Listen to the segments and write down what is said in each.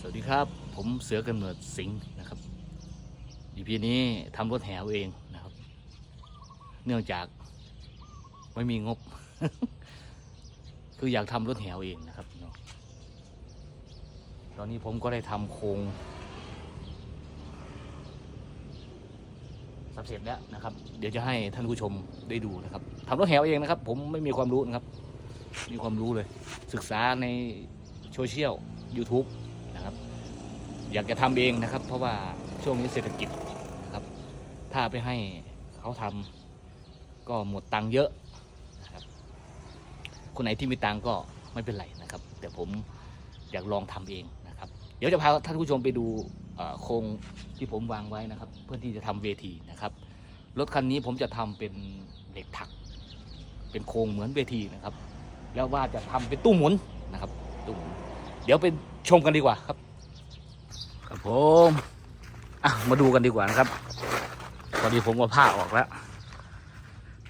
สวัสดีครับ ผมเสือกำเนิดสิงห์นะครับ EP นี้ทำรถแหวเองนะครับ เนื่องจากไม่มีงบ คืออยากทำรถแหวเองนะครับ ตอนนี้ผมก็ได้ทำโครงสับเสร็จแล้วนะครับ เดี๋ยวจะให้ท่านผู้ชมได้ดูนะครับทำรถแหวเองนะครับ ผมไม่มีความรู้นะครับ มีความรู้เลย ศึกษาในโซเชียล YouTube นะครับ อยากจะทำเองนะครับ เพราะว่าช่วงนี้เศรษฐกิจนะครับ ถ้าไปให้เขาทำก็หมดตังค์เยอะนะครับ คนไหนที่มีตังค์ก็ไม่เป็นไรนะครับ แต่ผมอยากลองทำเองนะครับ เดี๋ยวจะพาท่านผู้ชมไปดูโครงที่ผมวางไว้นะครับ เพื่อที่จะทำเวทีนะครับรถคันนี้ผมจะทำเป็นเหล็กถัก เป็นโครงเหมือนเวทีนะครับ แล้วว่าจะทำเป็นตู้หมุนนะครับ เดี๋ยวไปชมกันดีกว่าครับครับผมอะมาดูกันดีกว่านะครับตอนนี้ผมก็ผ้าออกแล้ว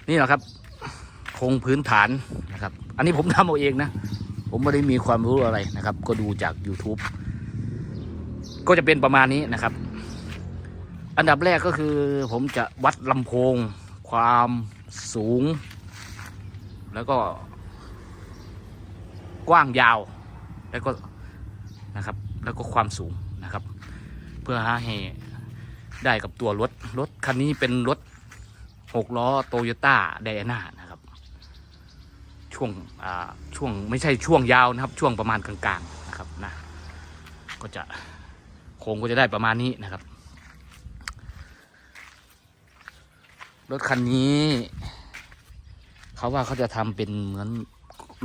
นี่แหละครับโครงพื้นฐานนะครับ อันนี้ผมทำเอาเองนะ ผมไม่ได้มีความรู้อะไรนะครับ ก็ดูจาก YouTube ก็จะเป็นประมาณนี้นะครับ อันดับแรกก็คือผมจะวัดลำโพง ความสูง แล้วก็กว้างยาว แล้วก็นะครับแล้วก็ความสูงนะครับ เพื่อหาให้ได้กับตัวรถรถคันนี้เป็นรถหกล้อโตโยต้าไดอาน่านะครับ ช่วงอ่าช่วงไม่ใช่ช่วงยาวนะครับ ช่วงประมาณกลางๆนะครับนะก็จะโค้งก็จะได้ประมาณนี้นะครับ รถคันนี้ เขาว่าเขาจะทำเป็นเหมือน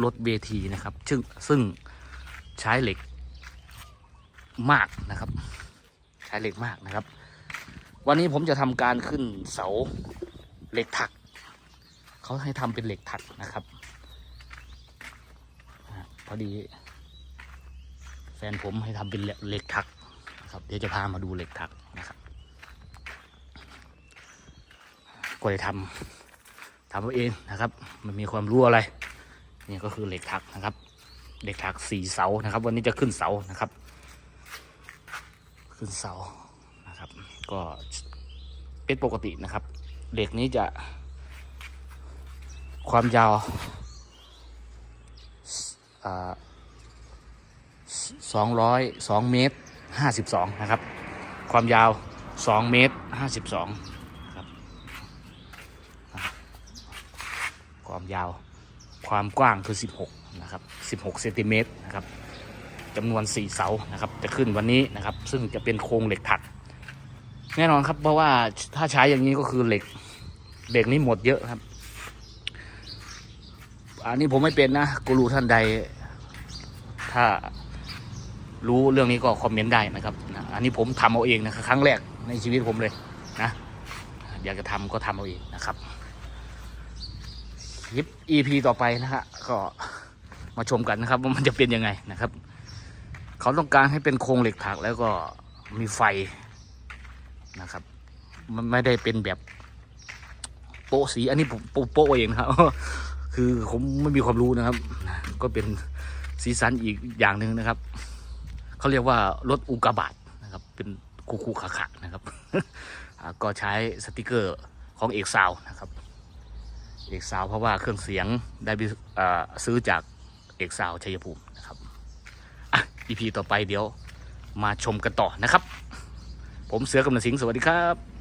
รถเวทีนะครับ ซึ่งซึ่ง ใช้เหล็กมากนะครับ ใช้เหล็กมากนะครับ วันนี้ผมจะทำการขึ้นเสาเหล็กถัก เขาให้ทำเป็นเหล็กถักนะครับพอดี แฟนผมให้ทำเป็นเหล็กถักนะครับ เดี๋ยวจะพามาดูเหล็กถักนะครับก็เลยทำทำเอาเองนะครับ มันมีความรู้อะไรนี่ก็คือเหล็กถักนะครับ เหล็กถักสี่เสานะครับ วันนี้จะขึ้นเสานะครับ ขึ้นเสานะครับ ก็เป็นปกตินะครับเหล็กนี้จะความยาวสองร้อยสองเมตรห้าสิบสองนะครับ ความยาวสองเมตรห้าสิบสองครับ ความยาว ความกว้างคือ 16 นะครับ 16 เซนติเมตรนะครับจำนวน 4 เสานะครับ จะขึ้นวันนี้นะครับ ซึ่งจะเป็นโครงเหล็กถัก แน่นอนครับ เพราะว่าถ้าใช้อย่างนี้ก็คือเหล็กเหล็กนี้หมดเยอะครับ อันนี้ผมไม่เป็นนะกูรูท่านใด ถ้ารู้เรื่องนี้ก็คอมเมนต์ได้นะครับนะอันนี้ผมทำเอาเองนะครับครั้งแรกในชีวิตผมเลยนะ อยากจะทำก็ทำเอาเองนะครับ คลิป EP ต่อไปนะฮะก็มาชมกันนะครับว่ามันจะเป็นยังไงนะครับ เขาต้องการให้เป็นโครงเหล็กถักแล้วก็มีไฟนะครับ มันไม่ได้เป็นแบบโปะสีอันนี้ผมโปะโปะเองนะครับ คือผมไม่มีความรู้นะครับ ก็เป็นสีสันอีกอย่างหนึ่งนะครับ เขาเรียกว่ารถอุกาบาตนะครับ เป็นคูคูขาขานะครับก็ใช้สติกเกอร์ของเอกซาวนะครับ เอกสาวเพราะว่าเครื่องเสียงได้ซื้อจากเอกสาวชัยภูมินะครับอะ EP ต่อไปเดี๋ยวมาชมกันต่อนะครับ ผมเสือกำนันสิงห์สวัสดีครับ